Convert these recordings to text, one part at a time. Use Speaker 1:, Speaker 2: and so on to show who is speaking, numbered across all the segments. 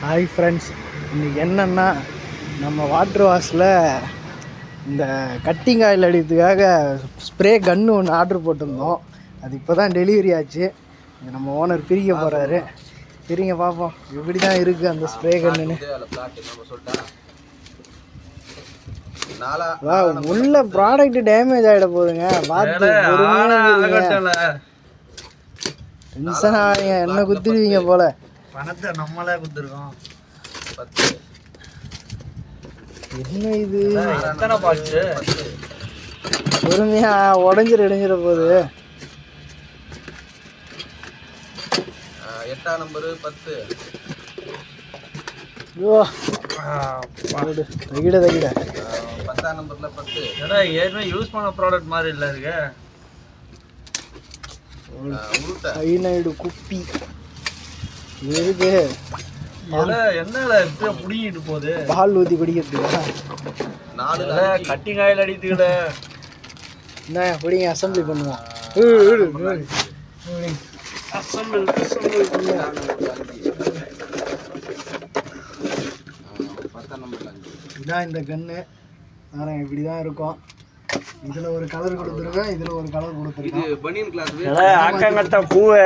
Speaker 1: Hi friends இன்னைக்கு என்னன்னா நம்ம வாட்டர் வாஷில் இந்த கட்டிங் ஆயில் அடிக்கிறதுக்காக ஸ்ப்ரே கன்று ஒன்று ஆர்டர் போட்டிருந்தோம். அது இப்போ தான் டெலிவரி ஆச்சு நம்ம ஓனர் பிரிக்க போகிறாரு பிரிங்க பார்ப்போம் எப்படி தான் இருக்குது அந்த ஸ்ப்ரே கன்னுன்னு வா உள்ள ப்ராடக்ட் டேமேஜ் ஆகிட போகுதுங்க. பார்த்து டென்ஷன் ஆவீங்க என்ன குத்திடுவீங்க போல?
Speaker 2: பணத்தை நம்மளே கொடுத்துருக்கோம்.
Speaker 1: என்ன இது?
Speaker 2: எத்தனை பாட்சு
Speaker 1: பொறுமையா உடஞ்சிர இடைஞ்சிட போகுது
Speaker 3: எட்டாம் நம்பரு பத்து.
Speaker 1: ஐயோ. போடு. தகிட
Speaker 3: பத்தாம் நம்பர்ல பத்து.
Speaker 2: ஏடா ஏற்கனவே யூஸ் பண்ண ப்ராடக்ட் மாதிரி இல்லை இருக்கு
Speaker 1: சைனைடு குப்பி. எதுக்கு?
Speaker 2: ஏடா என்னடா இப்படியே புடிங்கிட்டு போகுது
Speaker 1: பால் ஊற்றி குடிக்கிறதுக்கா.
Speaker 3: நாலு
Speaker 2: கட்டிங் ஆயில் அடித்துக்கிட
Speaker 1: என்ன குடிங்க அசம்பிளி பண்ணுவோம்.
Speaker 2: அசம்பிள்
Speaker 3: அஞ்சு
Speaker 1: இதான் இந்த கன்று இப்படி தான் இருக்கும். இதில் ஒரு கலர் கொடுத்துருக்கேன் இதில் ஒரு கலர்
Speaker 3: இது
Speaker 1: கொடுத்துருக்கேன்
Speaker 3: பனியன்
Speaker 2: ஏடா ஆக்கங்கட்ட பூவே.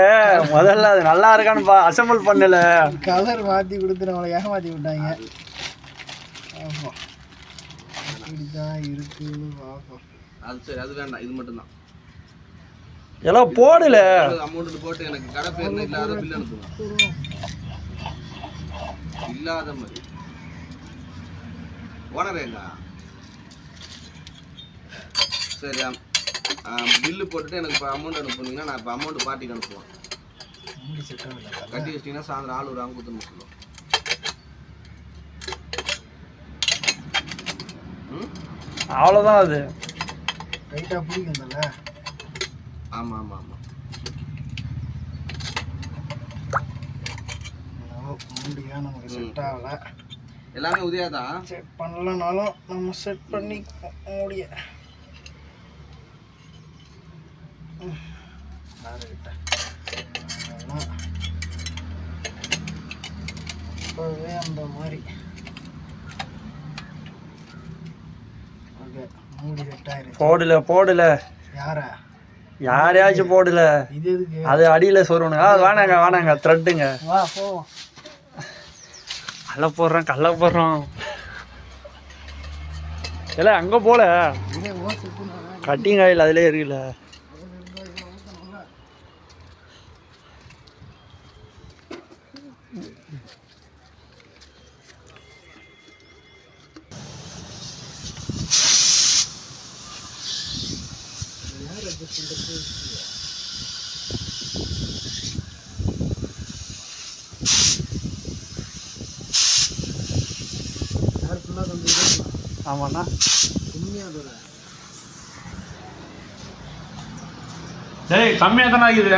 Speaker 2: முதல்ல அது நல்லா இருக்கான்னு பா அசம்பிள் பண்ணல.
Speaker 1: கலர் மாற்றி கொடுத்து நம்மளை ஏமாற்றி விட்டாங்க. ஆமாம் இப்படி தான் இருக்குன்னு பார்ப்போம்
Speaker 3: அது சரி அது வேண்டாம். இது மட்டும் தான்
Speaker 2: எல்லாம் போடல
Speaker 3: அமௌண்ட் போட்டு எனக்கு கடை பேர் இல்லாத பில் அனுப்புங்க. இல்லாத மாதிரி. ஓனர் எங்க சரி பில்லு போட்டுட்டு எனக்கு இப்போ அமௌண்ட் அனுப்புனீங்கன்னா நான் இப்போ அமௌண்ட் பார்ட்டிக்கு அனுப்புவேன். கட்டி வச்சிட்டிங்கன்னா சாயந்தரம் ஆள் ஒரு அங்கே கொடுத்து சொல்லுவோம். ம்?
Speaker 2: அவ்வளோதான் அது.
Speaker 1: டைட்டாக பிடிக்கும்ல
Speaker 3: ஆமாம் ஆமாம் ஆமாம்
Speaker 1: முடியா நமக்கு செட் ஆகலை.
Speaker 3: எல்லாமே உதயா தான்
Speaker 1: செட் பண்ணலனாலும் நம்ம செட் பண்ணி முடிய. இப்போவே அந்த மாதிரி.
Speaker 2: போடல போடல.
Speaker 1: யாரா?
Speaker 2: யாரையாச்சும் போடல.
Speaker 1: இது எதுக்கு?
Speaker 2: அது அடியில சொருவணுங்க அது வேணாங்க வேணாங்க த்ரெட்டுங்க கல்ல போடுறோம் கல்ல போடுறோம். இல்ல அங்க போல. கட்டிங் ஆயில் அதுலயே இருக்குல்ல. ஆமாண்ணா.
Speaker 1: உண்மையாக
Speaker 2: டேய் கம்மியா தானே ஆகுது.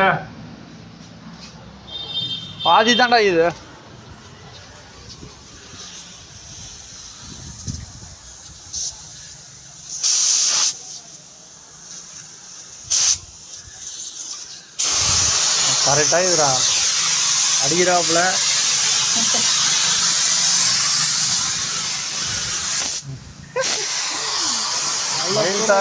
Speaker 2: பாதி தான்டா இது. கரெக்டாக இதுடா. அடிக்கிறாப்புல. மைல்டா